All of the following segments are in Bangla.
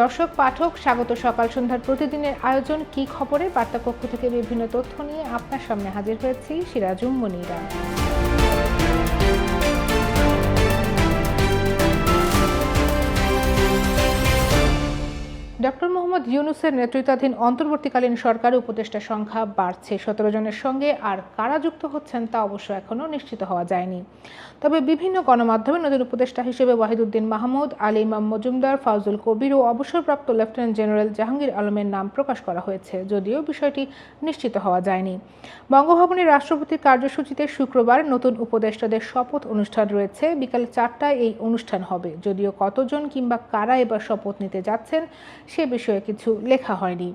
দর্শক, পাঠক, স্বাগত সকাল সন্ধ্যার প্রতিদিনের আয়োজন, কি খবরে? বার্তাকক্ষ থেকে বিভিন্ন তথ্য নিয়ে আপনার সামনে হাজির হয়েছি সিরাজুম মনিরা। ডক্টর মোহাম্মদ ইউনুসের নেতৃত্বাধীন অন্তর্বর্তীকালীন সরকারের উপদেষ্টা সংখ্যা বাড়ছে। সতেরো জনের সঙ্গে আর কারা যুক্ত হচ্ছেন তা অবশ্য এখনও নিশ্চিত হওয়া যায়নি। তবে বিভিন্ন গণমাধ্যমে নতুন উপদেষ্টা হিসেবে ওয়াহিদুদ্দিন মাহমুদ, আলী ইমাম মজুমদার, ফাউজুল কবির ও অবসরপ্রাপ্ত লেফটেন্যান্ট জেনারেল জাহাঙ্গীর আলমের নাম প্রকাশ করা হয়েছে, যদিও বিষয়টি নিশ্চিত হওয়া যায়নি। বঙ্গভবনে রাষ্ট্রপতির কার্যসূচিতে শুক্রবার নতুন উপদেষ্টাদের শপথ অনুষ্ঠান রয়েছে। বিকাল চারটায় এই অনুষ্ঠান হবে। যদিও কতজন কিংবা কারা এবার শপথ নিতে যাচ্ছেন সে বিষয়ে কিছু লেখা হয়নি।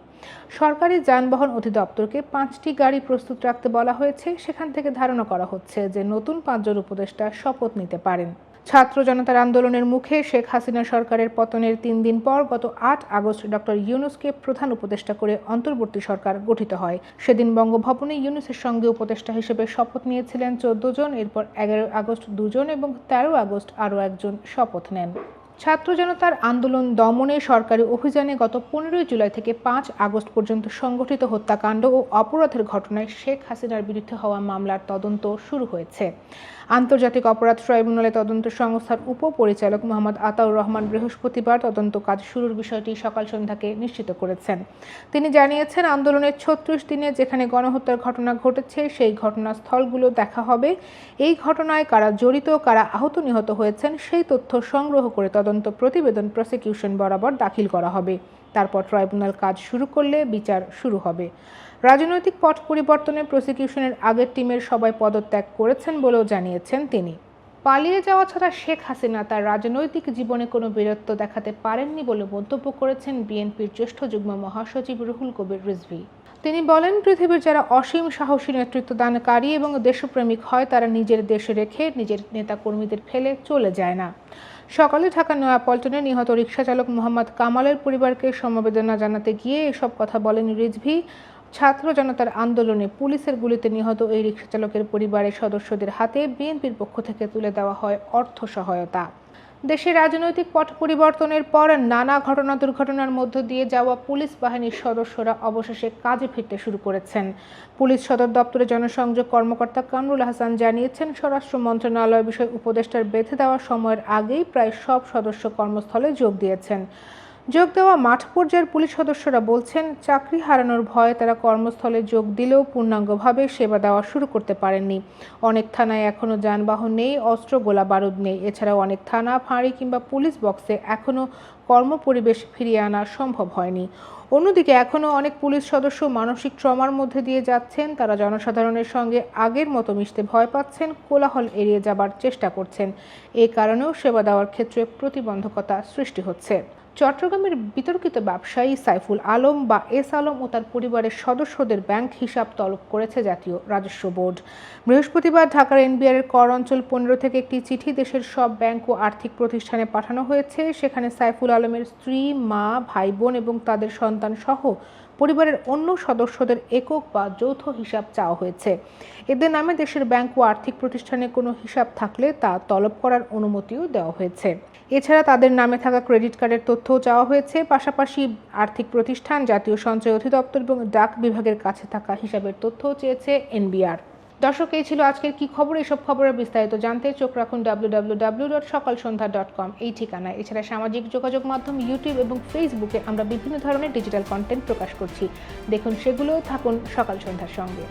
সরকারি যানবাহন অধিদপ্তরকে পাঁচটি গাড়ি প্রস্তুত রাখতে বলা হয়েছে। সেখান থেকে ধারণা করা হচ্ছে যে নতুন পাঁচজন উপদেষ্টা শপথ নিতে পারেন। ছাত্র জনতার আন্দোলনের মুখে শেখ হাসিনা সরকারের পতনের তিন দিন পর গত আট আগস্ট ডক্টর ইউনুসকে প্রধান উপদেষ্টা করে অন্তর্বর্তী সরকার গঠিত হয়। সেদিন বঙ্গভবনে ইউনুসের সঙ্গে উপদেষ্টা হিসেবে শপথ নিয়েছিলেন চোদ্দ জন। এরপর এগারো আগস্ট দুজন এবং তেরো আগস্ট আরও একজন শপথ নেন। ছাত্র জনতার আন্দোলন দমনে সরকারি অভিযানে গত পনেরোই জুলাই থেকে পাঁচ আগস্ট পর্যন্ত সংগঠিত হত্যাকাণ্ড ও অপরাধের ঘটনায় শেখ হাসিনার বিরুদ্ধে হওয়া মামলার তদন্ত শুরু হয়েছে। আন্তর্জাতিক অপরাধ ট্রাইব্যুনালে তদন্ত সংস্থার উপপরিচালক মোহাম্মদ আতাউর রহমান বৃহস্পতিবার তদন্ত কাজ শুরুর বিষয়টি সকাল সন্ধ্যাকে নিশ্চিত করেছেন। তিনি জানিয়েছেন, আন্দোলনের ছত্রিশ দিনে যেখানে গণহত্যার ঘটনা ঘটেছে, সেই ঘটনাস্থলগুলো দেখা হবে। এই ঘটনায় কারা জড়িত, কারা আহত নিহত হয়েছেন, সেই তথ্য সংগ্রহ করে তদন্ত প্রতিবেদন প্রসিকিউশন বরাবর দাখিল করা হবে। তারপর ট্রাইব্যুনাল কাজ শুরু করলে বিচার শুরু হবে। রাজনৈতিক পট পরিবর্তনে প্রসিকিউশনের আগের টিমের সবাই পদত্যাগ করেছেন বলেও জানিয়েছেন তিনি। পালিয়ে যাওয়া ছাড়া শেখ হাসিনা তার রাজনৈতিক জীবনে কোনো বীরত্ব দেখাতে পারেননি বলে মন্তব্য করেছেন বিএনপির জ্যেষ্ঠ যুগ্ম মহাসচিব রুহুল কবির রিজভি। তিনি বলেন, পৃথিবীর যারা অসীম সাহসী নেতৃত্ব দানকারী এবং দেশপ্রেমিক হয়, তারা নিজের দেশে রেখে নিজের নেতাকর্মীদের ফেলে চলে যায় না। সকালে ঢাকা নয়াপল্টনে নিহত রিকশাচালক মোহাম্মদ কামালের পরিবারকে সমবেদনা জানাতে গিয়ে এসব কথা বলেন রিজভি। ছাত্র জনতার আন্দোলনে পুলিশের গুলিতে নিহত এই রিকশাচালকের পরিবারের সদস্যদের হাতে বিএনপির পক্ষ থেকে তুলে দেওয়া হয় অর্থ সহায়তা। দেশের রাজনৈতিক পট পরিবর্তনের পর নানা ঘটনা দুর্ঘটনার মধ্য দিয়ে যাওয়া পুলিশ বাহিনীর সদস্যরা অবশেষে কাজে ফিরতে শুরু করেছেন। পুলিশ সদর দপ্তরের জনসংযোগ কর্মকর্তা কামরুল হাসান জানিয়েছেন, স্বরাষ্ট্র মন্ত্রণালয় বিষয় উপদেষ্টার বেঁধে দেওয়া সময়ের আগেই প্রায় সব সদস্য কর্মস্থলে যোগ দিয়েছেন। যোগ দেওয়া মাঠ পর্যায়ের পুলিশ সদস্যরা বলছেন, চাকরি হারানোর ভয়ে তারা কর্মস্থলে যোগ দিলেও পূর্ণাঙ্গভাবে সেবা দেওয়া শুরু করতে পারেননি। অনেক থানায় এখনও যানবাহন নেই, অস্ত্র, গোলা বারুদ নেই। এছাড়াও অনেক থানা, ফাঁড়ি কিংবা পুলিশ বক্সে এখনও কর্মপরিবেশ ফিরিয়ে আনা সম্ভব হয়নি। অন্যদিকে এখনও অনেক পুলিশ সদস্য মানসিক ট্রমার মধ্যে দিয়ে যাচ্ছেন। তারা জনসাধারণের সঙ্গে আগের মতো মিশতে ভয় পাচ্ছেন, কোলাহল এড়িয়ে যাবার চেষ্টা করছেন। এ কারণেও সেবা দেওয়ার ক্ষেত্রে প্রতিবন্ধকতা সৃষ্টি হচ্ছে। চট্টগ্রামের বিতর্কিত ব্যবসায়ী সাইফুল আলম বা এস আলম ও তার পরিবারের সদস্যদের ব্যাংক হিসাব তলব করেছে জাতীয় রাজস্ব বোর্ড। বৃহস্পতিবার ঢাকার এনবিআর এর কর অঞ্চল পনেরো থেকে একটি চিঠি দেশের সব ব্যাংক ও আর্থিক প্রতিষ্ঠানে পাঠানো হয়েছে। সেখানে সাইফুল আলমের স্ত্রী, মা, ভাই, বোন এবং তাদের সন্তান সহ পরিবারের অন্য সদস্যদের একক বা যৌথ হিসাব চাওয়া হয়েছে। এদের নামে দেশের ব্যাংক ও আর্থিক প্রতিষ্ঠানে কোনো হিসাব থাকলে তা তলব করার অনুমতিও দেওয়া হয়েছে। এছাড়া তাদের নামে থাকা ক্রেডিট কার্ডের তথ্যও চাওয়া হয়েছে। পাশাপাশি আর্থিক প্রতিষ্ঠান, জাতীয় সঞ্চয় অধিদপ্তর এবং ডাক বিভাগের কাছে থাকা হিসাবের তথ্যও চেয়েছে এনবিআর। দর্শক, এই ছিল আজকের কি খবর? এসব খবরের বিস্তারিত জানতে চোখ রাখুন ডাব্লিউ ডট সকাল সন্ধ্যা ডট কম এই ঠিকানায়। এছাড়া সামাজিক যোগাযোগ মাধ্যম ইউটিউব এবং ফেসবুকে আমরা বিভিন্ন ধরনের ডিজিটাল কন্টেন্ট প্রকাশ করছি। দেখুন সেগুলোও, থাকুন সকাল সন্ধ্যার সঙ্গে।